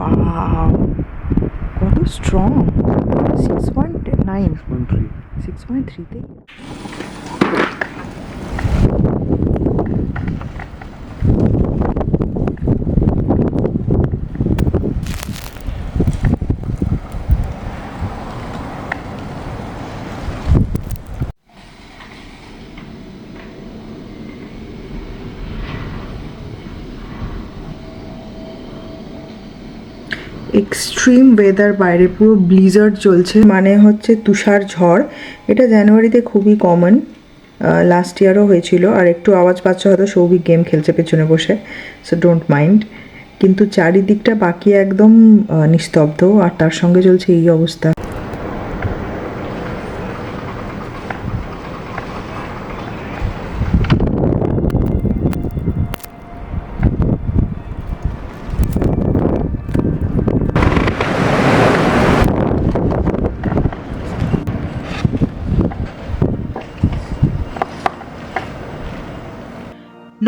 Wow কত strong six point nine one three six point থ্রিতে extreme weather বাইরে পুরো ব্লিজার চলছে মানে হচ্ছে তুষার ঝড়। এটা জানুয়ারিতে খুবই কমন লাস্ট ইয়ারও হয়েছিল। আর একটু আওয়াজ পাচ্ছ হয়তো সৌভিক গেম খেলছে পেছনে বসে সো ডোন্ট মাইন্ড কিন্তু চারিদিকটা বাকি একদম নিস্তব্ধ, আর তার সঙ্গে চলছে এই অবস্থা।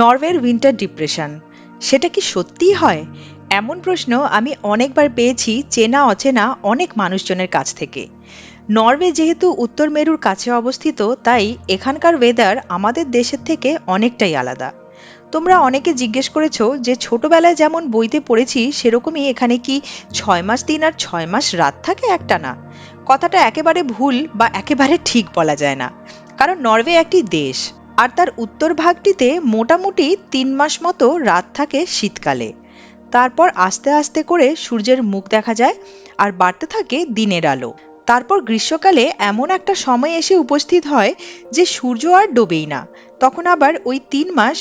নরওয়ের উইন্টার ডিপ্রেশন। সেটা কি সত্যিই হয়? এমন প্রশ্ন আমি অনেকবার পেয়েছি চেনা অচেনা অনেক মানুষজনের কাছ থেকে। নরওয়ে যেহেতু উত্তর মেরুর কাছে অবস্থিত, তাই এখানকার ওয়েদার আমাদের দেশের থেকে অনেকটাই আলাদা। তোমরা অনেকে জিজ্ঞেস করেছ যে ছোটবেলায় যেমন বইতে পড়েছি, সেরকমই এখানে কি ছয় মাস দিন আর ছয় মাস রাত থাকে একটা না? কথাটা একেবারে ভুল বা একেবারে ঠিক বলা যায় না। কারণ নরওয়ে একটি দেশ। আর তার উত্তর ভাগটিতে মোটামুটি তিন মাস মতো রাত থাকে শীতকালে। তারপর আস্তে আস্তে করে সূর্যের মুখ দেখা যায় আর বাড়তে থাকে দিনের আলো। তারপর গ্রীষ্মকালে এমন একটা সময় এসে উপস্থিত হয় যে সূর্য আর ডোবেই না। তখন আবার ওই তিন মাস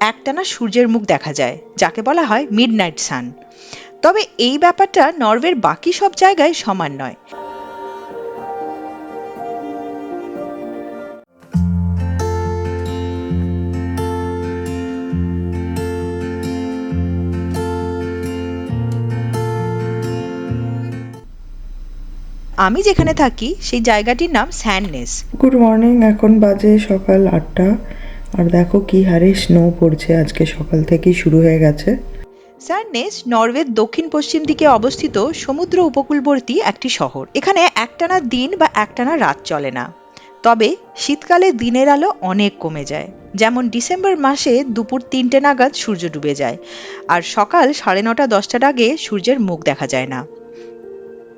একটানা সূর্যের মুখ দেখা যায়, যাকে বলা হয় মিড নাইট সান তবে এই ব্যাপারটা নরওয়ের বাকি সব জায়গায় সমান নয়। আমি যেখানে থাকি সেই জায়গাটির নাম স্যান্ডনেস। গুড মর্নিং এখন বাজে সকাল আটটা। আর দেখো কি হারে স্নো পড়ছে আজকে সকাল থেকেই শুরু হয়ে গেছে। স্যান্ডনেস নরওয়ের দক্ষিণ পশ্চিম দিকে অবস্থিত সমুদ্র উপকূলবর্তী একটি শহর। এখানে একটানা দিন বা একটানা রাত চলে না। তবে শীতকালে দিনের আলো অনেক কমে যায়। যেমন ডিসেম্বর মাসে দুপুর তিনটে নাগাদ সূর্য ডুবে যায়। আর সকাল সাড়ে নটা দশটার আগে সূর্যের মুখ দেখা যায় না।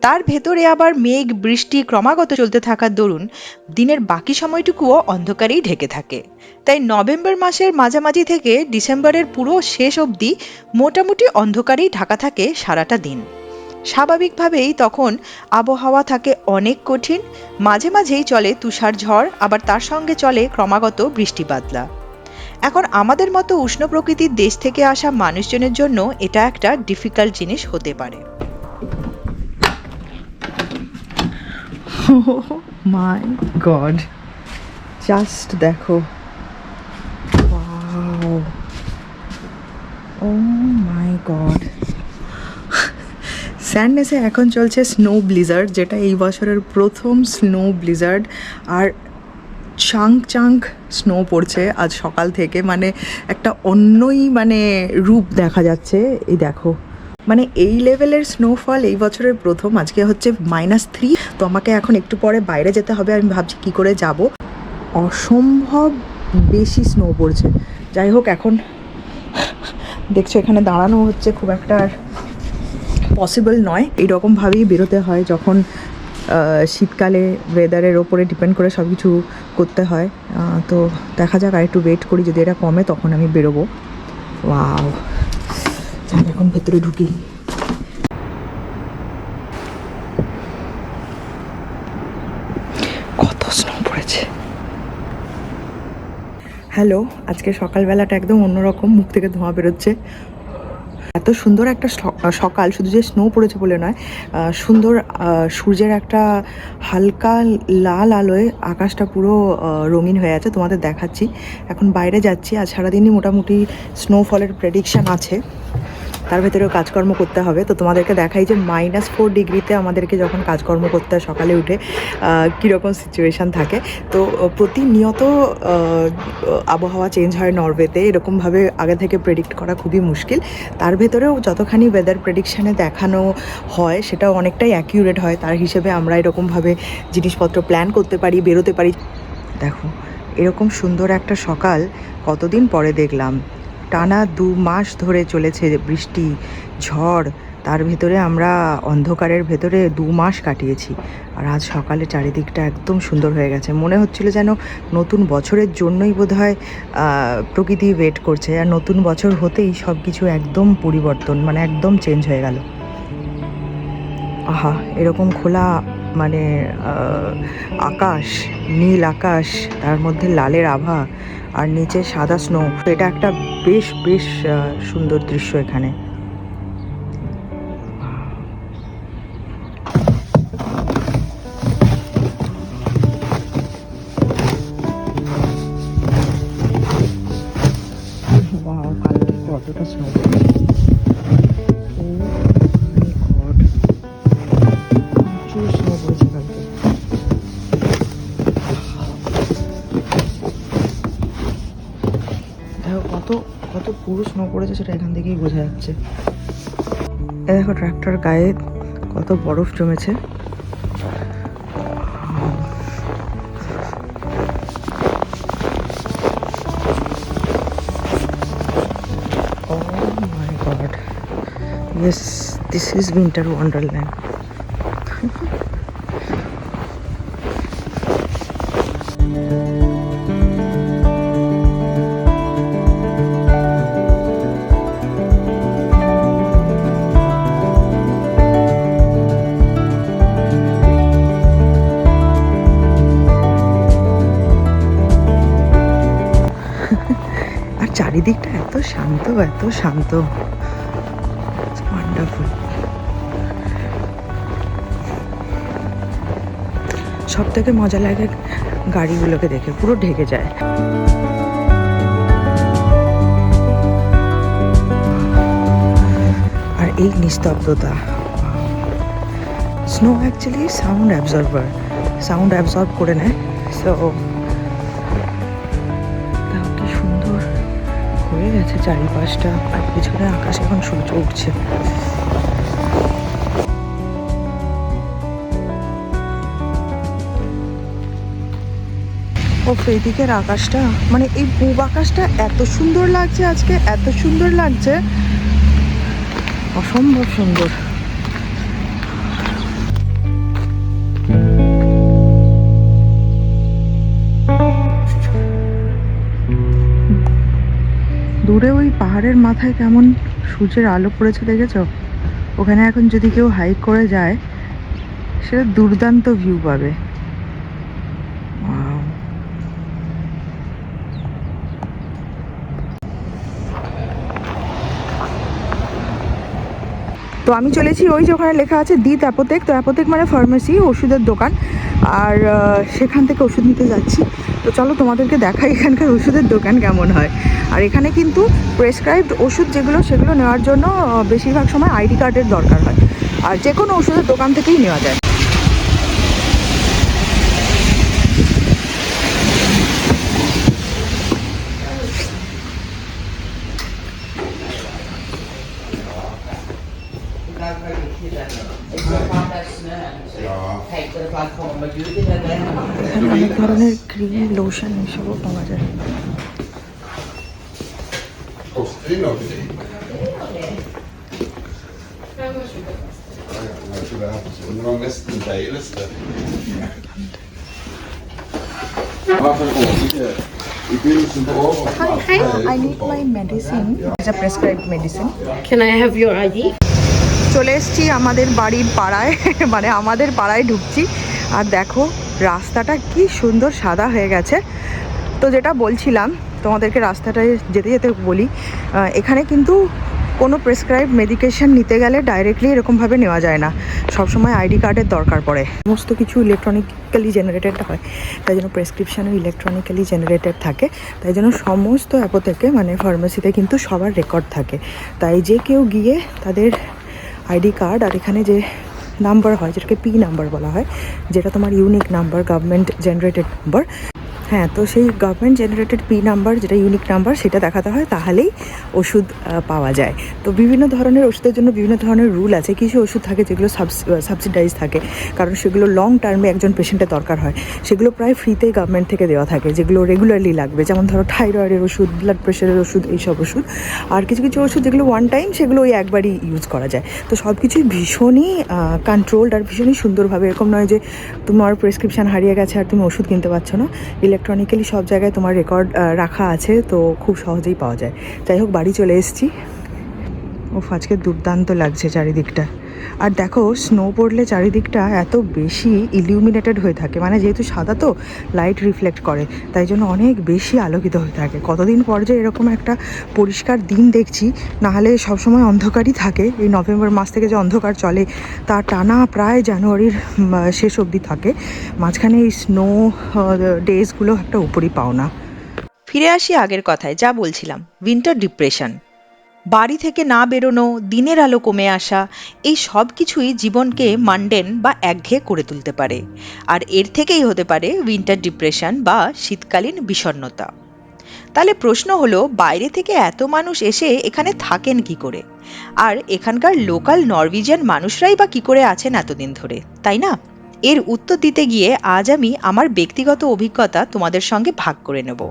তার ভেতরে আবার মেঘ, বৃষ্টি ক্রমাগত চলতে থাকার দরুন দিনের বাকি সময়টুকুও অন্ধকারেই ঢেকে থাকে। তাই নভেম্বর মাসের মাঝামাঝি থেকে ডিসেম্বরের পুরো শেষ অবধি মোটামুটি অন্ধকারেই ঢাকা থাকে সারাটা দিন। স্বাভাবিকভাবেই তখন আবহাওয়া থাকে অনেক কঠিন, মাঝে মাঝেই চলে তুষার ঝড়, আবার তার সঙ্গে চলে ক্রমাগত বৃষ্টি বাদলা। এখন আমাদের মতো উষ্ণ প্রকৃতির দেশ থেকে আসা মানুষজনের জন্য এটা একটা ডিফিকাল্ট জিনিস হতে পারে। মাই গড জাস্ট দেখো। ও মাই গড স্যান্ডনেসে এখন চলছে স্নো ব্লিজার্ড যেটা এই বছরের প্রথম স্নো ব্লিজার্ড আর চাঙ্ক চাঙ্ক স্নো পড়ছে আজ সকাল থেকে। মানে একটা অন্যই মানে রূপ দেখা যাচ্ছে। এই দেখো। মানে এই লেভেলের স্নোফল এই বছরের প্রথম, আজকে হচ্ছে মাইনাস থ্রি তো আমাকে এখন একটু পরে বাইরে যেতে হবে আমি ভাবছি কি করে যাব। অসম্ভব বেশি স্নো পড়ছে। যাই হোক এখন দেখছ এখানে দাঁড়ানো হচ্ছে খুব একটা আর পসিবল নয়। এইরকমভাবেই বেরোতে হয় যখন শীতকালে ওয়েদারের ওপরে ডিপেন্ড করে সব কিছু করতে হয়। তো দেখা যাক আর একটু ওয়েট করি যদি এটা কমে তখন আমি বেরোবো। যাক, এখন ভেতরে ঢুকি কত স্নো পড়েছে হ্যালো, আজকে সকালবেলাটা একদম অন্যরকম, মুখ থেকে ধোঁয়া বেরোচ্ছে। এত সুন্দর একটা সকাল, শুধু যে স্নো পড়েছে বলে নয় সুন্দর সূর্যের একটা হালকা লাল আলোয় আকাশটা পুরো রঙিন হয়ে আছে, তোমাদের দেখাচ্ছি। এখন বাইরে যাচ্ছি আর সারাদিনই মোটামুটি স্নোফলের প্রেডিকশান আছে। তার ভেতরেও কাজকর্ম করতে হবে। তো তোমাদেরকে দেখাই যে মাইনাস ফোর ডিগ্রিতে আমাদেরকে যখন কাজকর্ম করতে হয় সকালে উঠে কীরকম সিচুয়েশান থাকে। তো প্রতিনিয়ত আবহাওয়া চেঞ্জ হয় নরওয়েতে। এরকমভাবে আগে থেকে প্রেডিক্ট করা খুবই মুশকিল। তার ভেতরেও যতখানি ওয়েদার প্রেডিকশানে দেখানো হয়, সেটাও অনেকটাই অ্যাকিউরেট হয়। তার হিসেবে আমরা এরকমভাবে জিনিসপত্র প্ল্যান করতে পারি, বেরোতে পারি। দেখো, এরকম সুন্দর একটা সকাল কতদিন পরে দেখলাম? টানা দু মাস ধরে চলেছে বৃষ্টি, ঝড়। তার ভেতরে আমরা অন্ধকারের ভেতরে দু মাস কাটিয়েছি আর আজ সকালে চারিদিকটা একদম সুন্দর হয়ে গেছে। মনে হচ্ছিল যেন নতুন বছরের জন্যই বোধহয় প্রকৃতি ওয়েট করছে আর নতুন বছর হতেই সব কিছু একদম পরিবর্তন মানে একদম চেঞ্জ হয়ে গেল। আহা, এরকম খোলা মানে আকাশ, নীল আকাশ, তার মধ্যে লালের আভা আর নিচে সাদা স্নো এটা একটা বেশ বেশ সুন্দর দৃশ্য এখানে। কত পুরো স্নো পড়েছে সেটা এখান থেকেই বোঝা যাচ্ছে। দেখো ট্রাক্টর গায়ে কত বরফ জমেছে। This is winter wonderland. চারিদিকটা এত শান্ত এত শান্ত। সব থেকে মজা লাগে গাড়িগুলোকে দেখে, পুরো ঢেকে যায়। আর এই নিস্তব্ধতা snow actually sound absorber sound absorb করে নেয় সো গেছে চারিপাশটা, আর পিছনে আকাশ এখন সূর্য উঠছে। ও এদিকের আকাশটা মানে এই পূব আকাশটা এত সুন্দর লাগছে আজকে, এত সুন্দর লাগছে। অসম্ভব সুন্দর। দূরে ওই পাহাড়ের মাথায় কেমন সূর্যের আলো পড়েছে দেখেছ? ওখানে এখন যদি কেউ হাইক করে যায়, সেটা দুর্দান্ত ভিউ পাবে. তো আমি চলেছি ওই যে ওখানে লেখা আছে দিত অ্যাপোতেক তো অ্যাপোতেক মানে ফার্মেসি, ওষুধের দোকান। আর সেখান থেকে ওষুধ নিতে যাচ্ছি। তো চলো তোমাদেরকে দেখাই এখানকার ওষুধের দোকান কেমন হয়। আর এখানে কিন্তু প্রেসক্রাইবড ওষুধ যেগুলো সেগুলো নেওয়ার জন্য বেশিরভাগ সময় আইডি কার্ডের দরকার হয়। আর যে কোনো ওষুধের দোকান থেকেই নেওয়া যায়। অনেক ধরনের ক্রিম লোশন এসবও পাওয়া যায়। På året? Hi, I need my medicine. It's a prescribed medicine. Can I have your ID? চলে এসেছি আমাদের বাড়ির পাড়ায় মানে আমাদের পাড়ায় ঢুকছি আর দেখো রাস্তাটা কি সুন্দর সাদা হয়ে গেছে তো যেটা বলছিলাম তোমাদেরকে রাস্তাটায় যেতে যেতে বলি এখানে কিন্তু কোনো প্রেসক্রাইব মেডিকেশন নিতে গেলে ডাইরেক্টলি এরকমভাবে নেওয়া যায় না। সবসময় আইডি কার্ডের দরকার পড়ে। সমস্ত কিছু ইলেকট্রনিক্যালি জেনারেটেড হয়, তাই জন্য প্রেসক্রিপশানও ইলেকট্রনিক্যালি জেনারেটেড থাকে, তাই জন্য সমস্ত অ্যাপোথেকে মানে ফার্মেসিতে কিন্তু সবার রেকর্ড থাকে। তাই যে কেউ গিয়ে তাদের আইডি কার্ড আর এখানে যে নাম্বার হয়, যেটাকে পি নাম্বার বলা হয়, যেটা তোমার unique number government generated number হ্যাঁ তো সেই গভর্নমেন্ট জেনারেটেড পি নাম্বার যেটা ইউনিক নাম্বার সেটা দেখাতে হয়, তাহলেই ওষুধ পাওয়া যায়। তো বিভিন্ন ধরনের ওষুধের জন্য বিভিন্ন ধরনের রুল আছে। কিছু ওষুধ থাকে যেগুলো সাবসিডাইজ থাকে, কারণ সেগুলো লং টার্মে একজন পেশেন্টের দরকার হয়। সেগুলো প্রায় ফ্রিতেই গভর্নমেন্ট থেকে দেওয়া থাকে, যেগুলো রেগুলারলি লাগবে। যেমন ধরো থাইরয়েডের ওষুধ ব্লাড প্রেশারের ওষুধ, এইসব ওষুধ। আর কিছু কিছু ওষুধ যেগুলো ওয়ান টাইম সেগুলো ওই একবারই ইউজ করা যায়। তো সব কিছুই ভীষণই কন্ট্রোলড আর ভীষণই সুন্দরভাবে। এরকম নয় যে তোমার প্রেসক্রিপশান হারিয়ে গেছে আর তুমি ওষুধ কিনতে পারছ না। ইলেকট্রনিক্যালি সব জায়গায় তোমার রেকর্ড রাখা আছে, তো খুব সহজেই পাওয়া যায়। যাই হোক, বাড়ি চলে এসেছি। ও আজকে দুর্দান্ত লাগছে চারিদিকটা। আর দেখো স্নো পড়লে চারিদিকটা এত বেশি ইলিউমিনেটেড হয়ে থাকে। মানে যেহেতু সাদা তো লাইট রিফ্লেক্ট করে। তাই জন্য অনেক বেশি আলোকিত হয়ে থাকে। কতদিন পর যে এরকম একটা পরিষ্কার দিন দেখছি, নাহলে সবসময় অন্ধকারই থাকে। এই নভেম্বর মাস থেকে যে অন্ধকার চলে, তা টানা প্রায় জানুয়ারির শেষ অবধি থাকে। মাঝখানে এই স্নো ডেজগুলো একটা উপরই পাও না ফিরে আসি আগের কথায়, যা বলছিলাম। উইন্টার ডিপ্রেশন বাড়ি থেকে না বেরোনো, দিনের আলো কমে আসা, এই সব কিছুই জীবনকে মান্ডেন বা একঘেয়ে করে তুলতে পারে। আর এর থেকেই হতে পারে উইন্টার ডিপ্রেশন বা শীতকালীন বিষণ্ণতা। তাহলে প্রশ্ন হলো, বাইরে থেকে এত মানুষ এসে এখানে থাকেন কি করে? আর এখানকার লোকাল নরওয়েজিয়ান মানুষরাই বা কি করে আছেন এতদিন ধরে, তাই না? এর উত্তর দিতে গিয়ে আজ আমি আমার ব্যক্তিগত অভিজ্ঞতা তোমাদের সঙ্গে ভাগ করে নেব।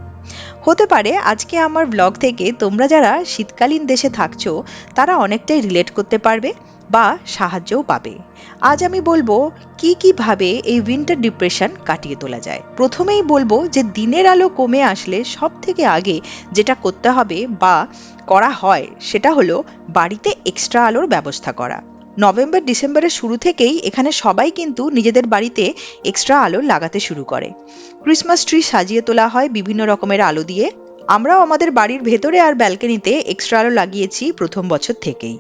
হতে পারে আজকে আমার ব্লগ থেকে তোমরা যারা শীতকালীন দেশে থাকছো, তারা অনেকটাই রিলেট করতে পারবে বা সাহায্যও পাবে। আজ আমি বলব কি কীভাবে এই উইন্টার ডিপ্রেশন কাটিয়ে তোলা যায়। প্রথমেই বলব যে দিনের আলো কমে আসলে সব থেকে আগে যেটা করতে হবে বা করা হয়, সেটা হলো বাড়িতে এক্সট্রা আলোর ব্যবস্থা করা। নভেম্বর, ডিসেম্বরের শুরু থেকেই এখানে সবাই কিন্তু নিজেদের বাড়িতে এক্সট্রা আলো লাগাতে শুরু করে। ক্রিসমাস ট্রি সাজিয়ে তোলা হয় বিভিন্ন রকমের আলো দিয়ে। আমরাও আমাদের বাড়ির ভেতরে আর ব্যালকনিতে এক্সট্রা আলো লাগিয়েছি প্রথম বছর থেকেই।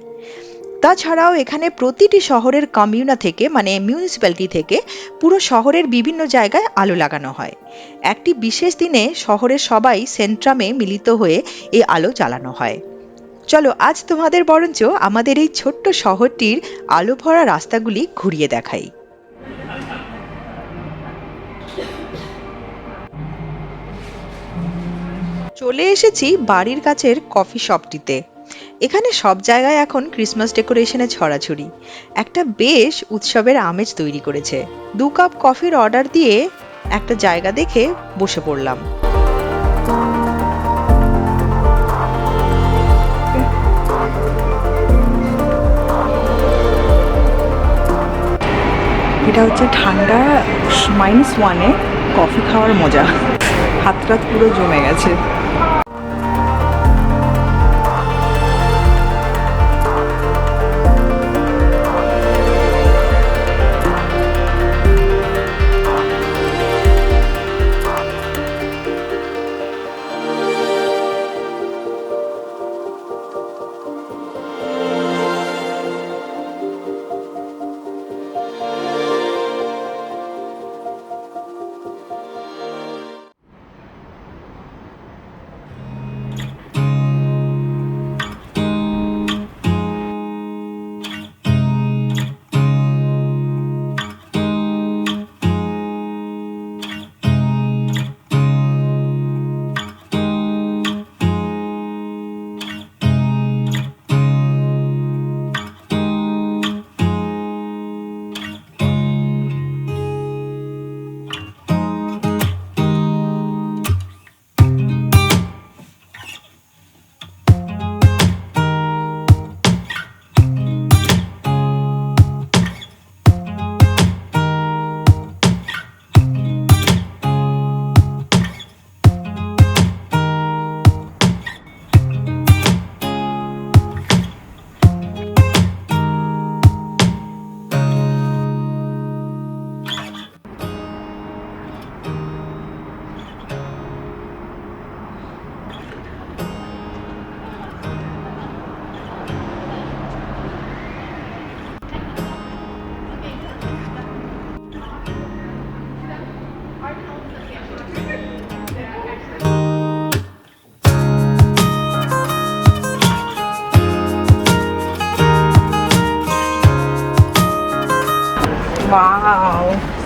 তাছাড়াও এখানে প্রতিটি শহরের কমিউনা থেকে মানে মিউনিসিপ্যালিটি থেকে পুরো শহরের বিভিন্ন জায়গায় আলো লাগানো হয়। একটি বিশেষ দিনে শহরের সবাই সেন্ট্রামে মিলিত হয়ে এই আলো জ্বালানো হয়। চলো আজ তোমাদের বরঞ্চ আমাদের এই ছোট্ট শহরটির আলো ভরা রাস্তাগুলি ঘুরিয়ে দেখাই। চলে এসেছি বাড়ির কাছের কফি শপটিতে। এখানে সব জায়গায় এখন ক্রিসমাস ডেকোরেশনে ছড়াছড়ি। একটা বেশ উৎসবের আমেজ তৈরি করেছে। দু কাপ কফির অর্ডার দিয়ে একটা জায়গা দেখে বসে পড়লাম। এটা হচ্ছে ঠান্ডা মাইনাস ওয়ানে কফি খাওয়ার মজা। হাত পুরো জমে গেছে।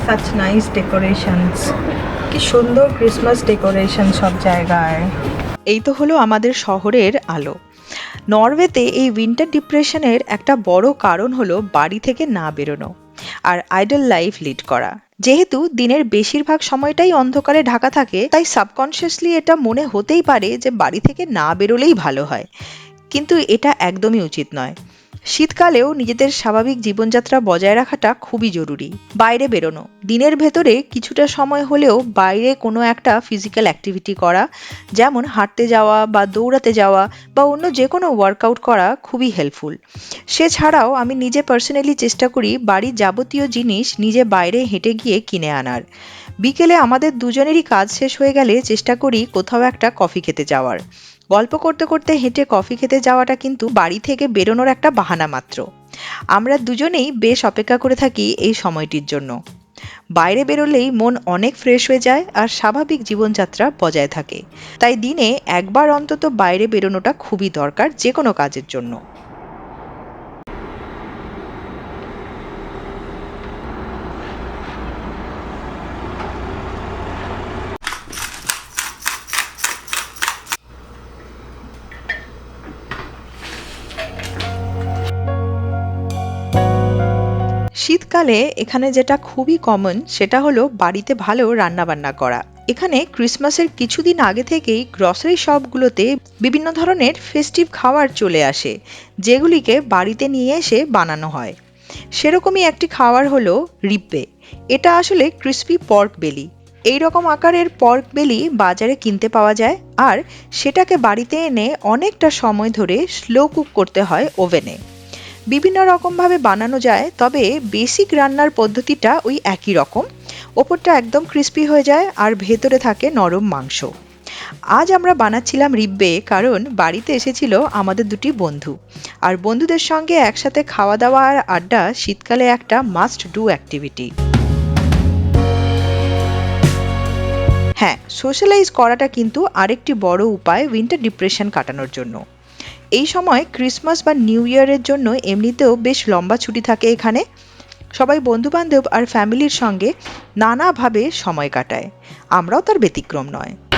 সাচ নাইস ডেকোরেশনস কি সুন্দর ক্রিসমাস ডেকোরেশন সব জায়গায়। এই তো হলো আমাদের শহরের আলো। নরওয়েতে এই উইন্টার ডিপ্রেশনের একটা বড় কারণ হলো বাড়ি থেকে না বেরোনো আর আইডল লাইফ লিড করা। যেহেতু দিনের বেশিরভাগ সময়টাই অন্ধকারে ঢাকা থাকে, তাই সাবকনশিয়াসলি এটা মনে হতেই পারে যে বাড়ি থেকে না বেরোলেই ভালো হয়। কিন্তু এটা একদমই উচিত নয়। শীতকালেও নিজেদের স্বাভাবিক জীবনযাত্রা বজায় রাখাটা খুবই জরুরি। বাইরে বেরোনো, দিনের ভেতরে কিছুটা সময় হলেও বাইরে কোনো একটা ফিজিক্যাল অ্যাক্টিভিটি করা, যেমন হাঁটতে যাওয়া বা দৌড়াতে যাওয়া বা অন্য যে কোনো ওয়ার্কআউট করা খুবই হেল্পফুল সে ছাড়াও আমি নিজে পার্সোনালি চেষ্টা করি বাড়ির যাবতীয় জিনিস নিজে বাইরে হেঁটে গিয়ে কিনে আনার। বিকেলে আমাদের দুজনেরই কাজ শেষ হয়ে গেলে চেষ্টা করি কোথাও একটা কফি খেতে যাওয়ার। গল্প করতে করতে হেঁটে কফি খেতে যাওয়াটা কিন্তু বাড়ি থেকে বেরোনোর একটা বাহানা মাত্র। আমরা দুজনেই বেশ অপেক্ষা করে থাকি এই সময়টির জন্য। বাইরে বেরোলেই মন অনেক ফ্রেশ হয়ে যায় আর স্বাভাবিক জীবনযাত্রা বজায় থাকে। তাই দিনে একবার অন্তত বাইরে বেরোনোটা খুবই দরকার যে কোনো কাজের জন্য। শীতকালে এখানে যেটা খুবই কমন সেটা হলো বাড়িতে ভালো রান্নাবান্না করা। এখানে ক্রিসমাসের কিছুদিন আগে থেকেই গ্রসারি শপগুলোতে বিভিন্ন ধরনের ফেস্টিভ খাবার চলে আসে, যেগুলিকে বাড়িতে নিয়ে এসে বানানো হয়। সেরকমই একটি খাবার হলো রিব্বে এটা আসলে ক্রিস্পি পর্ক বেলি এই রকম আকারের পর্ক বেলি বাজারে কিনতে পাওয়া যায়, আর সেটাকে বাড়িতে এনে অনেকটা সময় ধরে স্লো কুক করতে হয় ওভেনে বিভিন্ন রকমভাবে বানানো যায়, তবে বেসিক রান্নার পদ্ধতিটা ওই একই রকম। ওপরটা একদম ক্রিস্পি হয়ে যায় আর ভেতরে থাকে নরম মাংস। আজ আমরা বানাচ্ছিলাম রিব্বে কারণ বাড়িতে এসেছিল আমাদের দুটি বন্ধু। আর বন্ধুদের সঙ্গে একসাথে খাওয়া দাওয়া আর আড্ডা শীতকালে একটা মাস্ট ডু অ্যাক্টিভিটি হ্যাঁ সোশ্যালাইজ করাটা কিন্তু আরেকটি বড় উপায় উইন্টার ডিপ্রেশন কাটানোর জন্য। এই সময় ক্রিসমাস বা নিউ ইয়ারের জন্য এমনিতেও বেশ লম্বা ছুটি থাকে এখানে। সবাই বন্ধুবান্ধব আর ফ্যামিলির সঙ্গে নানাভাবে সময় কাটায়। আমরাও তার ব্যতিক্রম নয়।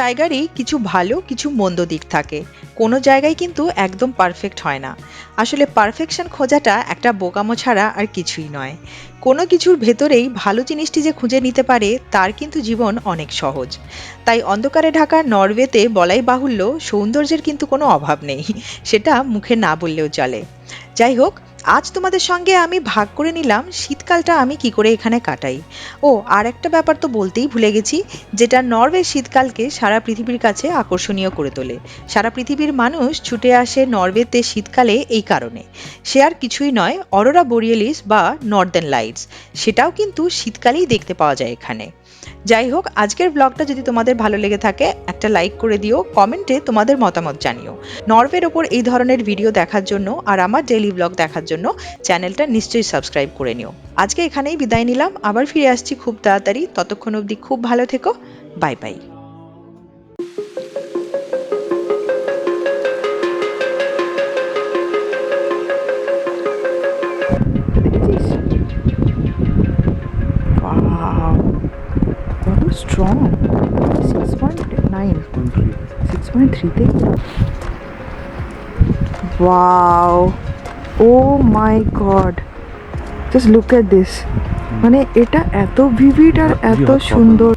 জায়গারই কিছু ভালো, কিছু মন্দ দিক থাকে। কোনো জায়গায় কিন্তু একদম পারফেক্ট হয় না। আসলে পারফেকশন খোঁজাটা একটা বোকামো ছাড়া আর কিছুই নয়। কোনো কিছুর ভেতরেই ভালো জিনিসটি যে খুঁজে নিতে পারে, তার কিন্তু জীবন অনেক সহজ। তাই অন্ধকারে ঢাকা নরওয়েতে বলাই বাহুল্য সৌন্দর্যের কিন্তু কোনো অভাব নেই। সেটা মুখে না বললেও চলে। যাই হোক আজ তোমাদের সঙ্গে আমি ভাগ করে নিলাম, শীতকালটা আমি কি করে এখানে কাটাই। ও, আর একটা ব্যাপার তো বলতেই ভুলে গেছি, যেটা নরওয়ে শীতকালকে সারা পৃথিবীর কাছে আকর্ষণীয় করে তোলে। সারা পৃথিবীর মানুষ ছুটে আসে নরওয়েতে শীতকালে এই কারণে। সে আর কিছুই নয়, অরোরা বোরিয়েলিস বা নর্দার্ন লাইটস, সেটাও কিন্তু শীতকালেই দেখতে পাওয়া যায় এখানে। যাই হোক আজকের ব্লগটা যদি তোমাদের ভালো লেগে থাকে, একটা লাইক করে দিও কমেন্টে তোমাদের মতামত জানিও। নর্ভের ওপর এই ধরনের ভিডিও দেখার জন্য আর আমার ডেইলি ব্লগ দেখার জন্য চ্যানেলটা নিশ্চয়ই সাবস্ক্রাইব করে নিও। আজকে এখানেই বিদায় নিলাম, আবার ফিরে আসছি খুব তাড়াতাড়ি। ততক্ষণ অবধি খুব ভালো থেকো। বাই বাই থ্রিতে Wow. Oh my god. Just look at this. মানে এটা এত ভিভিড আর এত সুন্দর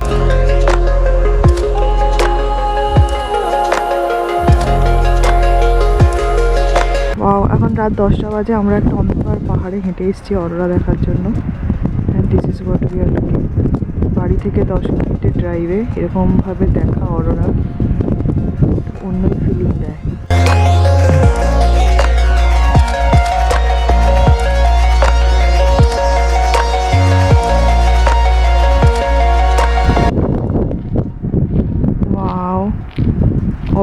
Wow, এখন রাত দশটা বাজে আমরা একটা অন্ধকার পাহাড়ে হেঁটে এসেছি অরোরা দেখার জন্য this is what we are looking বাড়ি থেকে দশ মিনিটের ড্রাইভে এরকমভাবে দেখা অরোরা অন্য ফিলিং দেয়।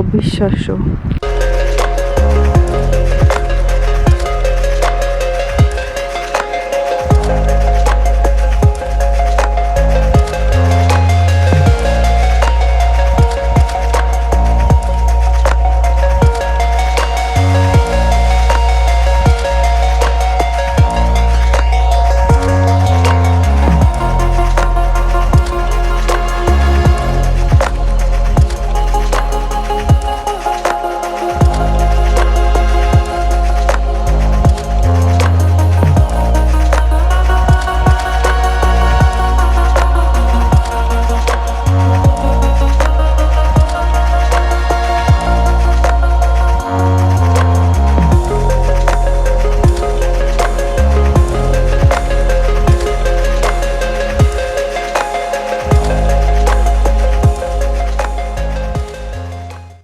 অবিশ্বাস্য।